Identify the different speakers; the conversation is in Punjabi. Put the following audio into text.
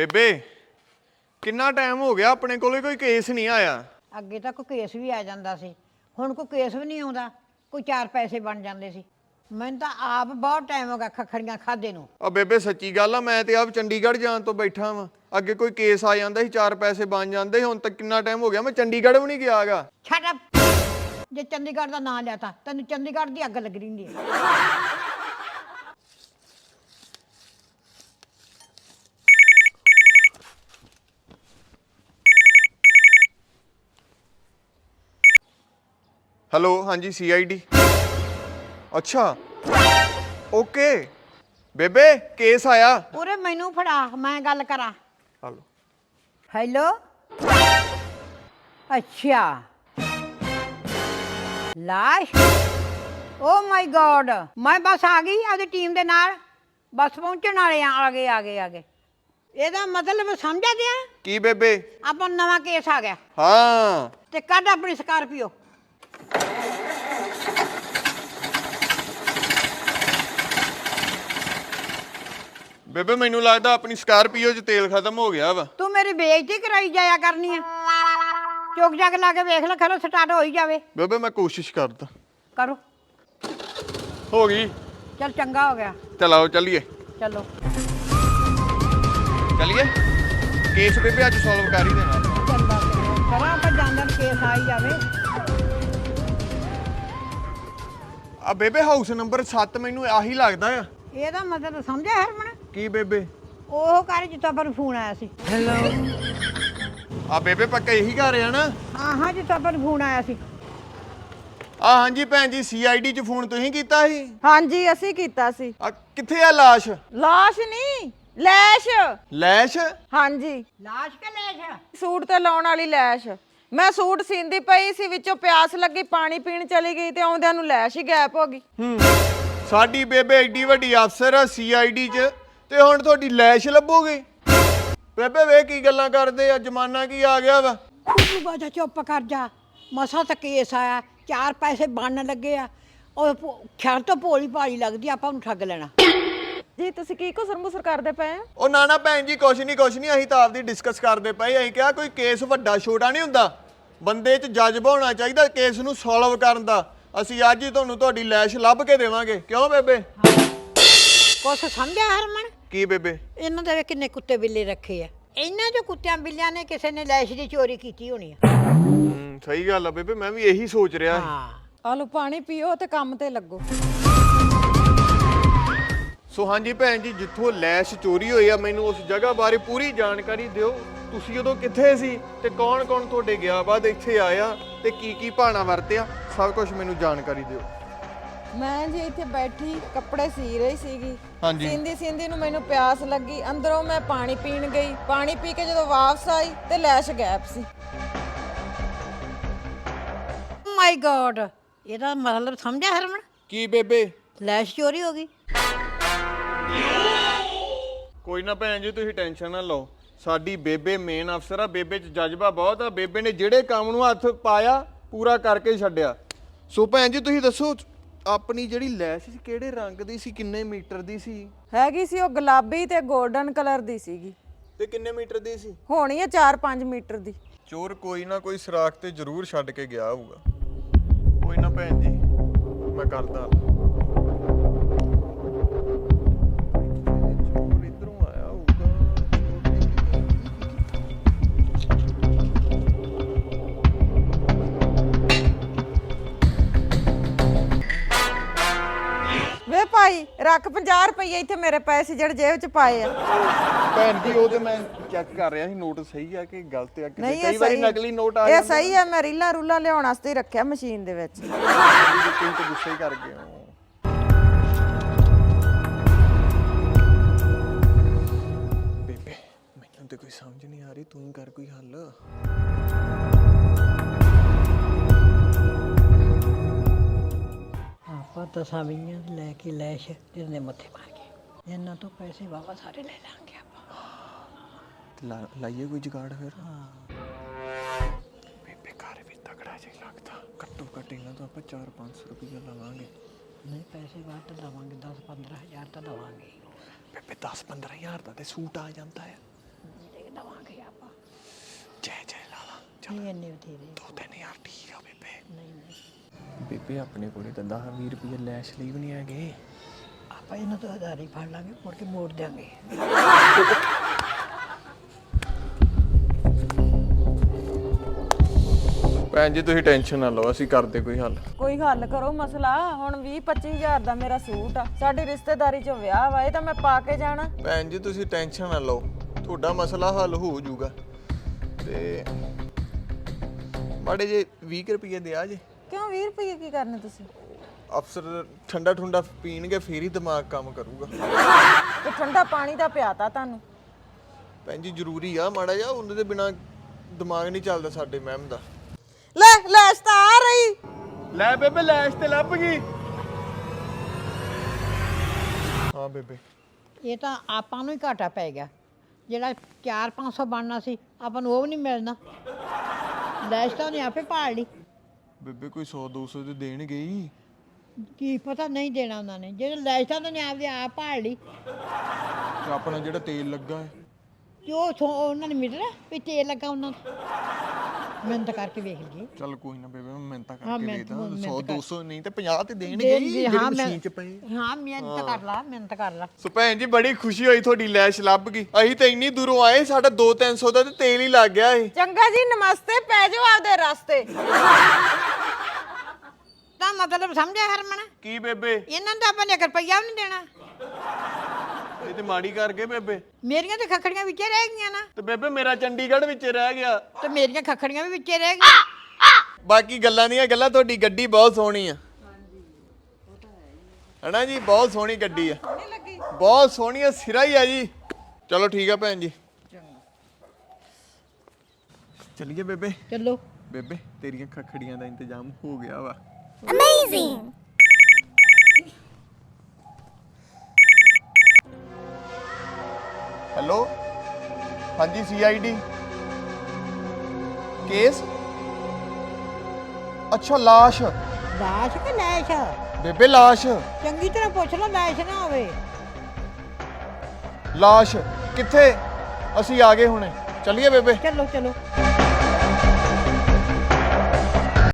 Speaker 1: ਬੇਬੇ ਕਿੰਨਾ ਟਾਈਮ ਹੋ ਗਿਆ ਆਪਣੇ ਕੋਲੇ? ਕੋਈ ਕੇਸ ਨਹੀਂ ਆਇਆ।
Speaker 2: ਅੱਗੇ ਤਾਂ ਕੋਈ ਕੇਸ ਵੀ ਆ ਜਾਂਦਾ ਸੀ। ਹੁਣ ਕੋਈ ਕੇਸ ਵੀ ਨਹੀਂ ਆਉਂਦਾ। ਕੋਈ ਚਾਰ ਪੈਸੇ ਬਣ ਜਾਂਦੇ ਸੀ। ਮੈਨੂੰ ਤਾਂ ਆਪ ਬਹੁਤ ਟਾਈਮ ਹੋ ਗਿਆ ਖੱਖੜੀਆਂ ਖਾਦੇ ਨੂੰ।
Speaker 1: ਆ ਬੇਬੇ ਸੱਚੀ ਗੱਲ ਆ ਮੈਂ ਤੇ ਆਪ ਚੰਡੀਗੜ੍ਹ ਜਾਣ ਤੋਂ ਬੈਠਾ ਵਾਂ। ਅੱਗੇ ਕੋਈ ਕੇਸ ਆ ਜਾਂਦਾ ਸੀ ਚਾਰ ਪੈਸੇ ਬਣ ਜਾਂਦੇ ਸੀ, ਹੁਣ ਤੱਕ ਕਿੰਨਾ ਟਾਈਮ ਹੋ ਗਿਆ। ਮੈਂ ਚੰਡੀਗੜ੍ਹ ਵੀ ਨਹੀਂ ਗਿਆਗਾ
Speaker 2: ਛੱਡ। ਜੇ ਚੰਡੀਗੜ੍ਹ ਦਾ ਨਾਂ ਲਿਆ ਤਾਂ ਤੈਨੂੰ ਚੰਡੀਗੜ੍ਹ ਦੀ ਅੱਗ ਲੱਗ ਰਹੀ
Speaker 1: ਹੈਲੋ ਹਾਂਜੀ ਸੀਆਈਡੀ ਅੱਛਾ। ਓਕੇ ਬੇਬੇ ਕੇਸ ਆਇਆ।
Speaker 2: ਉਰੇ ਮੈਨੂੰ ਫੜਾ ਮੈਂ ਗੱਲ ਕਰਾਂ।
Speaker 1: ਹਲੋ
Speaker 2: ਹੈਲੋ ਅੱਛਾ। ਲਾਸ਼ ਓ ਮਾਈ ਗॉड ਮੈਂ ਬਸ ਆ ਗਈ ਆਪਦੀ ਟੀਮ ਦੇ ਨਾਲ। ਬਸ ਪਹੁੰਚਣ ਵਾਲੇ ਆ ਆ ਗਏ ਆ ਗਏ ਆ ਗਏ। ਇਹਦਾ ਮਤਲਬ ਸਮਝਿਆ ਗਿਆ?
Speaker 1: ਕੀ ਬੇਬੇ?
Speaker 2: ਆਪਾਂ ਨੂੰ ਨਵਾਂ ਕੇਸ ਆ ਗਿਆ।
Speaker 1: ਹਾਂ।
Speaker 2: ਤੇ ਕੱਢ ਆਪਣੀ ਸਕਾਰਪੀਓ
Speaker 1: ਬੇਬੇ ਮੈਨੂੰ ਲੱਗਦਾ ਆਪਣੀ ਸਕਾਰਪੀਓ 'ਚ ਤੇਲ ਖਤਮ ਹੋ ਗਿਆ ਵਾ।
Speaker 2: ਤੂੰ ਮੇਰੀ ਬੇਇੱਜ਼ਤੀ ਕਰਾਈ ਜਾਇਆ ਕਰਨੀ ਆ। ਚੁੱਕ ਜਾ ਕੇ ਲਾ ਕੇ ਵੇਖ ਲੈ ਖਰੋ ਸਟਾਰਟ ਹੋ ਹੀ ਜਾਵੇ।
Speaker 1: ਬੇਬੇ ਮੈਂ ਕੋਸ਼ਿਸ਼ ਕਰਦਾ।
Speaker 2: ਕਰੋ।
Speaker 1: ਹੋ ਗਈ।
Speaker 2: ਚਲ ਚੰਗਾ ਹੋ ਗਿਆ।
Speaker 1: ਚਲਾਓ ਚੱਲੀਏ।
Speaker 2: ਚਲੋ।
Speaker 1: ਚੱਲੀਏ। ਕੇਸ ਬੇਬੇ ਅੱਜ ਸੋਲਵ ਕਰ ਹੀ ਦੇਣਾ।
Speaker 2: ਚੰਗਾ। ਕਰਾਂ ਆਪਾਂ ਜਾਂਦੇ ਕੇਸ ਆ ਹੀ ਜਾਵੇ।
Speaker 1: ਆ ਬੇਬੇ ਹਾਊਸ ਨੰਬਰ 7 ਮੈਨੂੰ ਆਹੀ ਲੱਗਦਾ ਆ।
Speaker 2: ਇਹਦਾ ਮਤਲਬ ਸਮਝਿਆ ਹਰਮਨ?
Speaker 1: ਕੀ ਬੇਬੇ?
Speaker 2: ਉਹ ਕਰ ਜਿੱਥੋਂ ਪਰ ਫੋਨ ਆਇਆ ਸੀ। ਹੈਲੋ
Speaker 1: ਆ ਬੇਬੇ ਪੱਕਾ ਇਹੀ ਘਰ ਆ ਨਾ?
Speaker 2: ਹਾਂ ਹਾਂ ਜਿੱਥੋਂ ਪਰ ਫੋਨ ਆਇਆ ਸੀ।
Speaker 1: ਆ ਹਾਂਜੀ ਭੈਣ ਜੀ ਸੀਆਈਡੀ 'ਚ ਫੋਨ ਤੁਸੀਂ ਕੀਤਾ ਸੀ?
Speaker 3: ਹਾਂਜੀ ਅਸੀਂ ਕੀਤਾ ਸੀ।
Speaker 1: ਆ ਕਿੱਥੇ ਆ ਲਾਸ਼?
Speaker 3: ਲਾਸ਼ ਨਹੀਂ ਲੈਸ਼।
Speaker 1: ਲੈਸ਼?
Speaker 3: ਹਾਂਜੀ।
Speaker 2: ਲਾਸ਼ ਕੇ ਲੈ ਜਾ
Speaker 3: ਸੂਟ ਤੇ ਲਾਉਣ ਵਾਲੀ ਲੈਸ਼। ਮੈਂ ਸੂਟ ਸੀਂਦੀ ਪਈ ਸੀ ਵਿੱਚੋਂ ਪਿਆਸ ਲੱਗੀ ਪਾਣੀ ਪੀਣ ਚਲੀ ਗਈ ਤੇ ਆਉਂਦਿਆਂ ਨੂੰ ਲੈਸ਼ ਹੀ ਗਾਇਬ ਹੋ ਗਈ।
Speaker 1: ਹੂੰ ਸਾਡੀ ਬੇਬੇ ਏਡੀ ਵੱਡੀ ਅਫਸਰ ਆ ਸੀਆਈਡੀ 'ਚ ਤੇ ਹੁਣ ਤੁਹਾਡੀ ਲੈਸ਼ ਲੱਭੋਗੇ। ਬੇਬੇ ਵੇ ਕੀ ਗੱਲਾਂ ਕਰਦੇ ਆ ਜ਼ਮਾਨਾ ਕੀ ਆ ਗਿਆ ਵਾ?
Speaker 2: ਤੂੰ ਬਾਜਾ ਚੁੱਪ ਕਰ ਜਾ। ਮਸਾ ਤਾਂ ਕੇਸ ਆਇਆ ਚਾਰ ਪੈਸੇ ਬਣਨ ਲੱਗੇ ਆ। ਉਹ ਭੋ- ਖੈਰ ਤੋਂ ਭੋਲੀ ਭਾਲੀ ਲੱਗਦੀ ਆ, ਆਪਾਂ ਨੂੰ ਠੱਗ ਲੈਣਾ।
Speaker 3: ਜੀ ਤੁਸੀਂ ਕੀ ਕੁਸਰ ਮੁਸਰ ਕਰਦੇ ਪਏ ਆ
Speaker 1: ਉਹ ਨਾ ਨਾ ਭੈਣ ਜੀ ਕੁਛ ਨਹੀਂ ਕੁਛ ਨਹੀਂ ਅਸੀਂ ਤਾਂ ਆਪਦੀ ਡਿਸਕਸ ਕਰਦੇ ਪਏ ਅਸੀਂ ਕਿਹਾ ਕੋਈ ਕੇਸ ਵੱਡਾ ਛੋਟਾ ਨਹੀਂ ਹੁੰਦਾ? ਬੰਦੇ 'ਚ ਜਜ਼ਬਾ ਹੋਣਾ ਚਾਹੀਦਾ ਕੇਸ ਨੂੰ ਸੋਲਵ ਕਰਨ ਦਾ। ਅਸੀਂ ਅੱਜ ਹੀ ਤੁਹਾਨੂੰ ਤੁਹਾਡੀ ਲੈਸ਼ ਲੱਭ ਕੇ ਦੇਵਾਂਗੇ। ਕਿਉਂ ਬੇਬੇ?
Speaker 2: ਕੁਛ ਸਮਝਿਆ ਹਰਮਨ?
Speaker 1: ਕੀ ਬੇਬੇ?
Speaker 2: ਇਹਨਾਂ ਦੇ ਕਿੰਨੇ ਕੁੱਤੇ ਬਿੱਲੇ ਰੱਖੇ ਆ। ਇਹਨਾਂ ਜੋ ਕੁੱਤਿਆਂ ਬਿੱਲਿਆਂ ਨੇ ਕਿਸੇ ਨੇ ਲੈਸ਼ ਦੀ ਚੋਰੀ ਕੀਤੀ ਹੋਣੀ ਆ।
Speaker 1: ਹੂੰ ਸਹੀ ਗੱਲ ਆ ਬੇਬੇ ਮੈਂ ਵੀ ਇਹੀ ਸੋਚ ਰਿਹਾ। ਸੀ
Speaker 2: ਹਾਂ।
Speaker 3: ਆ ਲਓ ਪਾਣੀ ਪੀਓ ਤੇ ਕੰਮ ਤੇ ਲੱਗੋ।
Speaker 1: ਸੋ ਹਾਂਜੀ ਭੈਣ ਜੀ ਜਿੱਥੋਂ ਲੈਸ਼ ਚੋਰੀ ਹੋਈ ਆ ਮੈਨੂੰ ਉਸ ਜਗ੍ਹਾ ਬਾਰੇ ਪੂਰੀ ਜਾਣਕਾਰੀ ਦਿਓ। ਤੁਸੀਂ ਉਦੋਂ ਕਿੱਥੇ ਸੀ ਤੇ ਕੌਣ ਕੌਣ ਤੁਹਾਡੇ ਗਿਆ ਬਾਅਦ ਇੱਥੇ ਆਇਆ ਤੇ ਕੀ ਕੀ ਭਾਣਾ ਵਰਤਿਆ? ਸਭ ਕੁਝ ਮੈਨੂੰ ਜਾਣਕਾਰੀ ਦਿਓ।
Speaker 3: ਮੈਂ ਜੀ ਇੱਥੇ ਬੈਠੀ ਕੱਪੜੇ ਸੀ ਰਹੀ ਸੀਗੀ।
Speaker 1: ਹਾਂਜੀ।
Speaker 3: ਸੀਂਦੀ ਸੀਂਦੀ ਨੂੰ ਮੈਨੂੰ ਪਿਆਸ ਲੱਗੀ। ਅੰਦਰੋਂ ਮੈਂ ਪਾਣੀ ਪੀਣ ਗਈ। ਪਾਣੀ ਪੀ ਕੇ ਜਦੋਂ ਵਾਪਸ ਆਈ ਤੇ ਲੈਸ਼ ਗਾਇਬ ਸੀ।
Speaker 2: ਮਾਈ ਗॉड ਇਹਦਾ ਮਤਲਬ ਸਮਝਿਆ ਹਰਮਨ?
Speaker 1: ਕੀ ਬੇਬੇ?
Speaker 2: ਲੈਸ਼ ਚੋਰੀ ਹੋ ਗਈ।
Speaker 1: ਕੋਈ ਨਾ ਭੈਣ ਜੀ ਤੁਸੀਂ ਟੈਨਸ਼ਨ ਨਾ ਲਓ। ਸਾਡੀ ਬੇਬੇ ਮੇਨ ਅਫਸਰ ਆ। ਬੇਬੇ 'ਚ ਜਜ਼ਬਾ ਬਹੁਤ ਆ। ਬੇਬੇ ਨੇ ਜਿਹੜੇ ਕੰਮ ਨੂੰ ਹੱਥ ਪਾਇਆ ਪੂਰਾ ਕਰਕੇ ਛੱਡਿਆ। ਸੋ ਭੈਣ ਜੀ ਤੁਸੀਂ ਦੱਸੋ ਆਪਣੀ ਜਿਹੜੀ ਲੈਸ਼ ਸੀ ਕਿਹੜੇ ਰੰਗ ਦੀ ਸੀ? ਕਿੰਨੇ ਮੀਟਰ ਦੀ ਸੀ?
Speaker 3: ਹੈਗੀ ਸੀ ਉਹ ਗੁਲਾਬੀ ਤੇ 골ਡਨ ਕਲਰ ਦੀ ਸੀਗੀ।
Speaker 1: ਤੇ ਕਿੰਨੇ ਮੀਟਰ ਦੀ ਸੀ?
Speaker 3: ਹੋਣੀ ਹੈ 4-5 ਮੀਟਰ ਦੀ।
Speaker 1: ਚੋਰ ਕੋਈ ਨਾ ਕੋਈ ਸਰਾਖ ਤੇ ਜ਼ਰੂਰ ਛੱਡ ਕੇ ਗਿਆ ਹੋਊਗਾ। ਕੋਈ ਨਾ ਭੈਣ ਜੀ ਮੈਂ ਕਰਦਾ।
Speaker 3: ਭਾਈ ਰੱਖ 50 ਰੁਪਏ ਇੱਥੇ ਮੇਰੇ ਪੈਸੇ ਜਿਹੜੇ ਜੇਬ 'ਚ ਪਾਏ ਆ।
Speaker 1: ਭੈਣ ਜੀ ਉਹ ਤੇ ਮੈਂ ਚੈੱਕ ਕਰ ਰਿਹਾ ਸੀ ਨੋਟ ਸਹੀ ਆ ਕਿ ਗਲਤ ਆ? ਕਿ
Speaker 3: ਨਹੀਂ
Speaker 1: ਕਈ
Speaker 3: ਇਹ
Speaker 1: ਵਾਰੀ
Speaker 3: ਸਹੀ
Speaker 1: ਨਕਲੀ ਨੋਟ ਆ
Speaker 3: ਇਹ ਸਹੀ ਆ ਮੈਂ ਰੀਲਾ ਰੂਲਾ ਲਿਆਉਣ ਵਾਸਤੇ ਹੀ ਰੱਖਿਆ ਮਸ਼ੀਨ ਦੇ ਵਿੱਚ।
Speaker 1: ਨੇ, ਤੁਸੀਂ ਤਾਂ ਗੁੱਸੇ ਹੀ ਕਰ ਗਏ ਹੋ ਬੇਬੇ ਮੈਨੂੰ ਤੇ ਕੋਈ ਸਮਝ ਨਹੀਂ ਆ ਰਹੀ ਤੂੰ ਹੀ ਕਰ ਕੋਈ ਹੱਲ।
Speaker 2: ਤਸਾਂ ਵੀਆਂ ਲੈ ਕੇ ਲੈਸ਼ ਇਹਦੇ ਮੱਥੇ ਪਾ ਕੇ। ਇਹਨਾਂ ਤੋਂ ਪੈਸੇ ਵਾਵਾ ਸਾਰੇ ਲੈ ਲਾਂਗੇ ਆਪਾਂ।
Speaker 1: ਲਾ- ਲਾਈਏ ਕੋਈ ਜੁਗਾੜ ਫਿਰ? ਬੇਬੇ ਘਰ ਵੀ ਤਕੜਾ ਜੇ ਲੱਗਦਾ। ਘੱਟੋ ਘੱਟ ਇਹਨਾਂ ਤੋਂ ਆਪਾਂ 4-500 ਰੁਪਈਆ ਲਵਾਂਗੇ।
Speaker 2: ਨਹੀਂ ਪੈਸੇ ਵੱਧ ਦਵਾਂਗੇ 10 15000 ਤਾਂ ਦਵਾਂਗੇ।
Speaker 1: ਬੇਬੇ 10-15 ਹਜ਼ਾਰ ਦਾ ਤੇ ਸੂਟ ਆ ਜਾਂਦਾ ਹੈ। ਦੇਖ ਦਵਾਂਗੇ ਆਪਾਂ। ਜੈ ਜੈ ਲਾਲਾ। ਚੱਲ।
Speaker 2: ਨਹੀਂ ਇੰਨੇ ਬਥੇਰੇ।
Speaker 1: 2-3 ਹਜ਼ਾਰ ਠੀਕ ਆ ਬੇਬੇ।
Speaker 2: ਨਹੀਂ ਨਹੀਂ।
Speaker 4: ਬੇਬੇ ਆਪਣੇ ਕੋਲੇ ਤਾਂ 10 20 ਰੁਪਏ ਲੈਸ਼ ਲਈ ਵੀ ਨਹੀਂ ਹੈਗੇ।
Speaker 2: ਆਪਾਂ ਇਹਨਾਂ ਤੋਂ ਹਜ਼ਾਰ ਹੀ ਫੜ ਲਾਂਗੇ ਮੁੜ ਕੇ ਮੋੜ ਦਿਆਂਗੇ।
Speaker 1: ਭੈਣ ਜੀ ਤੁਸੀਂ ਟੈਨਸ਼ਨ ਨਾ ਲਓ ਅਸੀਂ ਕਰਦੇ ਕੋਈ ਹੱਲ।
Speaker 3: ਕੋਈ ਹੱਲ ਕਰੋ ਮਸਲਾ ਹੁਣ 20 25000 ਦਾ ਮੇਰਾ ਸੂਟ ਆ। ਸਾਡੀ ਰਿਸ਼ਤੇਦਾਰੀ 'ਚ ਵਿਆਹ ਵਾ ਇਹ ਤਾਂ ਮੈਂ ਪਾ ਕੇ ਜਾਣਾ।
Speaker 1: ਭੈਣ ਜੀ ਤੁਸੀਂ ਟੈਨਸ਼ਨ ਨਾ ਲਓ ਤੁਹਾਡਾ ਮਸਲਾ ਹੱਲ ਹੋ ਜਾਊਗਾ। ਤੇ ਮਾੜੇ ਜੇ 20 ਰੁਪਏ ਦਿਆ ਜੇ।
Speaker 3: ਕਿਉਂ 20 ਰੁਪਏ ਕੀ ਕਰਨੇ ਤੁਸੀਂ?
Speaker 1: ਅਫਸਰ ਠੰਡਾ ਠੰਡਾ ਪੀਣਗੇ ਫੇਰ ਹੀ ਦਿਮਾਗ ਕੰਮ ਕਰੂਗਾ।
Speaker 3: ਤੇ ਠੰਡਾ ਪਾਣੀ ਦਾ ਪਿਆਤਾ ਤੁਹਾਨੂੰ।
Speaker 1: ਭੈਣ ਜੀ ਜ਼ਰੂਰੀ ਆ ਮਾੜਾ ਜਿਹਾ ਉਹਨਾਂ ਦੇ ਬਿਨਾ ਦਿਮਾਗ ਨਹੀਂ ਚੱਲਦਾ ਸਾਡੇ ਮੈਮ ਦਾ।
Speaker 3: ਲੈ ਲੈਸ਼ ਤਾਂ ਆ ਰਹੀ।
Speaker 1: ਲੈ ਬੇਬੇ ਲੈਸ਼ ਤੇ ਲੱਭ ਗਈ। ਹਾਂ ਬੇਬੇ।
Speaker 2: ਇਹ ਤਾਂ ਆਪਾਂ ਨੂੰ ਹੀ ਘਾਟਾ ਪੈ ਗਿਆ। ਜਿਹੜਾ 4-500 ਬਣਨਾ ਸੀ ਆਪਾਂ ਨੂੰ ਉਹ ਵੀ ਨਹੀਂ ਮਿਲਣਾ। ਲੈਸ਼ ਤਾਂ ਉਹਨੇ ਆਪੇ ਪਾੜ ਲਈ।
Speaker 1: ਬੇਬੇ ਕੋਈ 100 200 ਤੇ ਦੇਣਗੇ ਹੀ।
Speaker 2: ਕੀ ਪਤਾ ਨਹੀਂ ਦੇਣਾ ਉਹਨਾਂ ਨੇ। ਜਿਹੜੇ ਲੈਸ਼ ਤਾਂ ਉਹਨੇ ਆਪਦੇ ਆਪ ਪਾੜ ਲਈ।
Speaker 1: ਤੇ ਆਪਣਾ ਜਿਹੜਾ ਤੇਲ ਲੱਗਾ ਹੈ।
Speaker 2: ਤੇ ਉਹ ਸੋ- ਉਹਨਾਂ ਨੇ ਮਿਲਣਾ ਵੀ ਤੇਲ ਲੱਗਾ ਉਹਨਾਂ ਦਾ ਮਿਹਨਤ ਕਰਕੇ ਵੇਖ ਲਈਏ।
Speaker 1: ਚੱਲ ਕੋਈ ਨਾ ਬੇਬੇ ਮੈਂ ਮਿਹਨਤਾਂ
Speaker 2: ਹਾਂ,
Speaker 1: ਕਰਕੇ
Speaker 2: ਮਿਹਨਤ-
Speaker 1: ਦੇਦਾ
Speaker 2: ਮਿਹਨਤ
Speaker 1: 100
Speaker 2: ਕਰ।
Speaker 1: 200 ਨਹੀਂ ਤੇ 50 ਤੇ ਦੇਣਗੇ
Speaker 2: ਦੇ-
Speaker 1: ਹੀ
Speaker 2: ਦੇ-
Speaker 1: ਜਿਹੜੀ
Speaker 2: ਹਾਂ,
Speaker 1: ਮਸ਼ੀਨ
Speaker 2: ਮੈਂ-
Speaker 1: ਚ ਪਏ
Speaker 2: ਹਾਂ ਮਿਹਨਤ ਕਰ ਲਾ ਮਿਹਨਤ ਕਰ ਲਾ।
Speaker 1: ਸੋ ਭੈਣ ਜੀ ਬੜੀ ਖੁਸ਼ੀ ਹੋਈ ਤੁਹਾਡੀ ਲੈਸ਼ ਲੱਭ ਗਈ ਅਸੀਂ ਤਾਂ ਇੰਨੀ ਦੂਰੋਂ ਆਏ ਸਾਡਾ 2-300 ਦਾ ਤੇ ਤੇਲ ਹੀ ਲੱਗ ਗਿਆ ਏ।
Speaker 3: ਚੰਗਾ ਜੀ ਨਮਸਤੇ ਪੈ ਜਾਓ ਆਪਦੇ ਰਸਤੇ।
Speaker 2: ਮਤਲਬ ਸਮਝਿਆ ਹਰਮਨ?
Speaker 1: ਕੀ ਬੇਬੇ?
Speaker 2: ਇਹਨਾਂ ਤਾਂ ਆਪਾਂ ਨੇ ਇੱਕ ਰੁਪਈਆ ਵੀ ਨਹੀਂ ਦੇਣਾ।
Speaker 1: ਇਹ ਤੇ ਮਾੜੀ ਕਰ ਗਏ ਬੇਬੇ।
Speaker 2: ਮੇਰੀਆਂ ਤੇ ਖੱਖੜੀਆਂ ਵਿੱਚੇ ਰਹਿ ਗਈਆਂ ਨਾ।
Speaker 1: ਤੇ ਬੇਬੇ ਮੇਰਾ ਚੰਡੀਗੜ੍ਹ ਵਿੱਚ ਰਹਿ ਗਿਆ।
Speaker 2: ਤੇ ਮੇਰੀਆਂ ਖੱਖੜੀਆਂ ਵੀ ਵਿੱਚੇ ਰਹਿ ਗਈਆਂ।
Speaker 1: ਬਾਕੀ ਗੱਲਾਂ ਦੀਆਂ ਗੱਲਾਂ ਤੁਹਾਡੀ ਗੱਡੀ ਬਹੁਤ ਸੋਹਣੀ ਆ। ਹਨਾ ਜੀ ਬਹੁਤ ਸੋਹਣੀ ਗੱਡੀ ਆ। ਬਹੁਤ ਸੋਹਣੀ ਆ ਸਿਰਾ ਹੀ ਆ ਜੀ। ਚਲੋ ਠੀਕ ਆ ਭੈਣ ਜੀ। ਚਲਿਏ ਬੇਬੇ।
Speaker 2: ਚਲੋ।
Speaker 1: ਬੇਬੇ ਤੇਰੀਆਂ ਖਖੜੀਆਂ ਦਾ ਇੰਤਜ਼ਾਮ ਹੋ ਗਿਆ ਵਾ। ਅਮੇਜ਼ਿੰਗ ਹੈਲੋ ਹਾਂਜੀ ਸੀਆਈਡੀ ਕੇਸ ਅੱਛਾ ਲਾਸ਼।
Speaker 2: ਲਾਸ਼ ਕਿ ਲੈਸ਼?
Speaker 1: ਬੇਬੇ ਲਾਸ਼।
Speaker 2: ਚੰਗੀ ਤਰ੍ਹਾਂ ਪੁੱਛ ਲਓ ਲੈਸ਼ ਨਾ ਹੋਵੇ।
Speaker 1: ਲਾਸ਼। ਕਿੱਥੇ? ਅਸੀਂ ਆ ਗਏ ਹੁਣੇ। ਚੱਲੀਏ ਬੇਬੇ?
Speaker 2: ਚਲੋ ਚਲੋ।